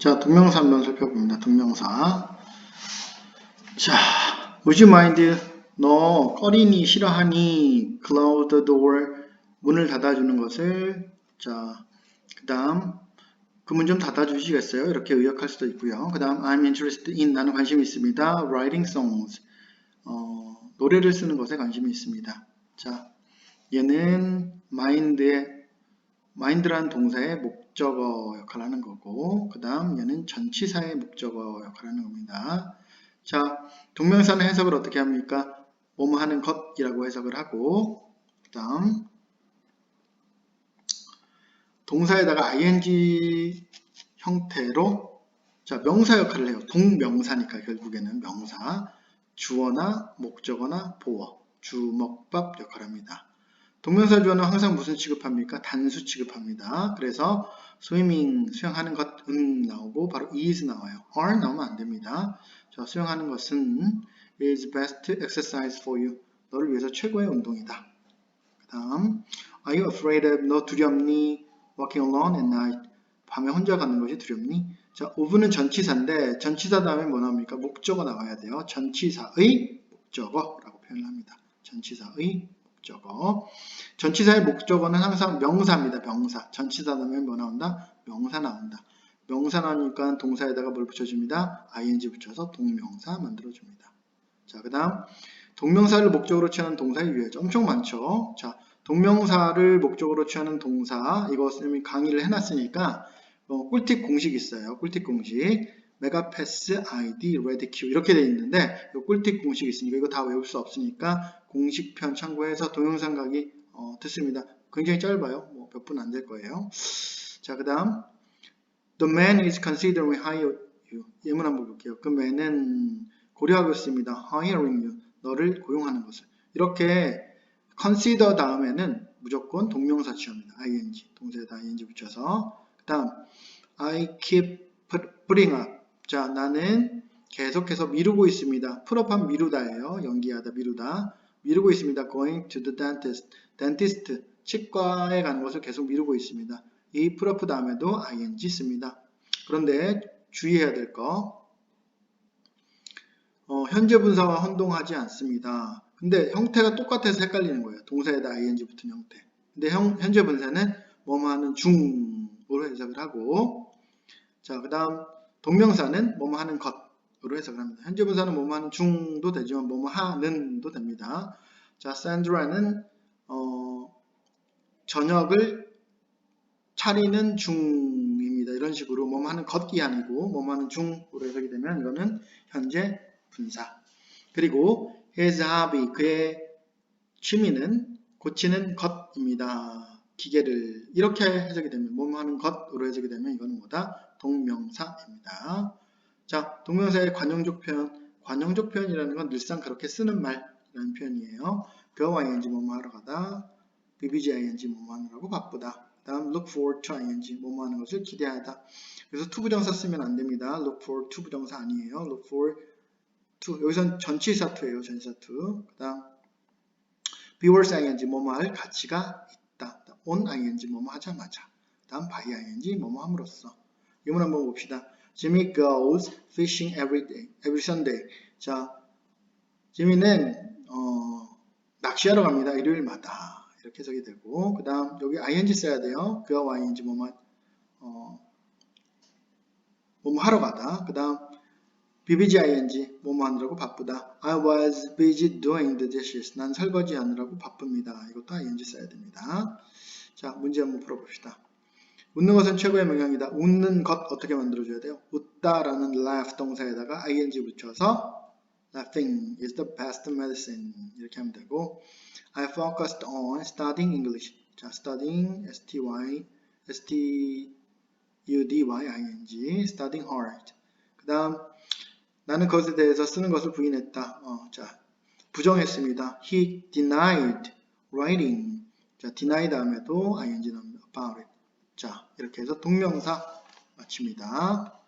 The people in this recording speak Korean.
자, 동명사 한번 살펴봅니다. 동명사. 자, would you mind? 너 꺼리니 싫어하니? close the door. 문을 닫아주는 것을. 자, 그 다음 그 문 좀 닫아주시겠어요? 이렇게 의역할 수도 있고요. 그 다음 I'm interested in 나는 관심이 있습니다. writing songs. 어, 노래를 쓰는 것에 관심이 있습니다. 자, 얘는 mind의 mind라는 동사의 목 적어 역할을 하는 거고 그 다음 얘는 전치사의 목적어 역할을 하는 겁니다. 자, 동명사는 해석을 어떻게 합니까? 뭐뭐 하는 것이라고 해석을 하고 그 다음 동사에다가 ing 형태로 자 명사 역할을 해요. 동명사니까 결국에는 명사 주어나 목적어나 보어 주먹밥 역할을 합니다. 동명사 주어는 항상 무슨 취급합니까? 단수 취급합니다. 그래서 swimming 수영하는 것음 나오고 바로 is 나와요. are 나오면 안 됩니다. 자, 수영하는 것은 is best exercise for you. 너를 위해서 최고의 운동이다. 그 다음 Are you afraid of 너 두렵니? Walking alone at night. 밤에 혼자 가는 것이 두렵니? 자, of는 전치사인데 전치사 다음에 뭐 나옵니까? 목적어 나와야 돼요. 전치사의 목적어라고 표현을 합니다. 전치사의 목적어. 전치사의 목적어는 항상 명사입니다. 명사. 전치사 다음에 뭐 나온다? 명사 나온다. 명사 나오니까 동사에다가 뭘 붙여줍니다? ing 붙여서 동명사 만들어줍니다. 자, 그 다음 동명사를 목적으로 취하는 동사의 유형 엄청 많죠. 자, 동명사를 목적으로 취하는 동사 이것을 이미 강의를 해놨으니까 어, 꿀팁 공식 있어요. 꿀팁 공식 메가패스 아이디 레드큐 이렇게 돼 있는데 이 꿀팁 공식 있으니까 이거 다 외울 수 없으니까 공식편 참고해서 동영상 강의 어, 듣습니다. 굉장히 짧아요. 뭐 몇 분 안 될 거예요. 자, 그 다음 The man is considering hire you. 예문 한번 볼게요. 그 man은 고려하고 있습니다. hiring you. 너를 고용하는 것을. 이렇게 consider 다음에는 무조건 동명사 취합니다. ing. 동사에다 ing 붙여서. 그 다음 I keep putting up. 자, 나는 계속해서 미루고 있습니다. 풀업한 미루다예요. 연기하다, 미루다. 미루고 있습니다. Going to the dentist. dentist. 치과에 가는 것을 계속 미루고 있습니다. 이 풀업 다음에도 ing 씁니다. 그런데 주의해야 될 거. 어, 현재 분사와 혼동하지 않습니다. 근데 형태가 똑같아서 헷갈리는 거예요. 동사에다 ing 붙은 형태. 근데 형, 현재 분사는 뭐뭐 하는 중으로 해석을 하고 자, 그 다음 동명사는 뭐뭐 하는 것으로 해석을 합니다. 현재 분사는 뭐뭐 하는 중도 되지만 뭐뭐 하는도 됩니다. 자, 산드라는 어, 저녁을 차리는 중입니다. 이런 식으로 뭐뭐 하는 것이 아니고 뭐뭐 하는 중으로 해석이 되면 이거는 현재 분사. 그리고 his hobby 그의 취미는 고치는 것입니다. 기계를 이렇게 해석이 되면 뭐뭐 하는 것으로 해석이 되면 이거는 뭐다? 동명사입니다. 자, 동명사의 관용적 표현. 관용적 표현이라는 건 늘상 그렇게 쓰는 말이라는 표현이에요. go ing 뭐뭐 하러 가다. bbg ing 뭐뭐 하느라고 바쁘다. 다음 look forward to ing 뭐뭐 하는 것을 기대하다. 그래서 to 부정사 쓰면 안 됩니다. look forward to 부정사 아니에요. look forward to 여기선 전치사 to예요. 전치사 to. 그다음 be worth ing 뭐뭐 할 가치가. On ing 뭐뭐 하자마자. 다음 by ing 뭐뭐 함으로써. 이문 한번 봅시다. Jimmy goes fishing every day, every Sunday. 자, 지미는 어, 낚시하러 갑니다. 일요일마다. 이렇게 해석이 되고 그 다음 여기 ing 써야 돼요. 그와 ing 뭐뭐 어, 뭐뭐 하러 가다. 그 다음 bbg ing 뭐뭐 하느라고 바쁘다. I was busy doing the dishes. 난 설거지 하느라고 바쁩니다. 이것도 ing 써야 됩니다. 자, 문제 한번 풀어봅시다. 웃는 것은 최고의 명령이다. 웃는 것 어떻게 만들어줘야 돼요? 웃다라는 laugh 동사에다가 ing 붙여서 laughing is the best medicine 이렇게 하면 되고 I focused on studying English. 자, studying s-t-y s-t-u-d-y-i-n-g studying hard. 그 다음 나는 그것에 대해서 쓰는 것을 부인했다. 어, 자, 부정했습니다. He denied writing. 자, deny 다음에도 ing 나옵니다. about it. 자, 이렇게 해서 동명사 마칩니다.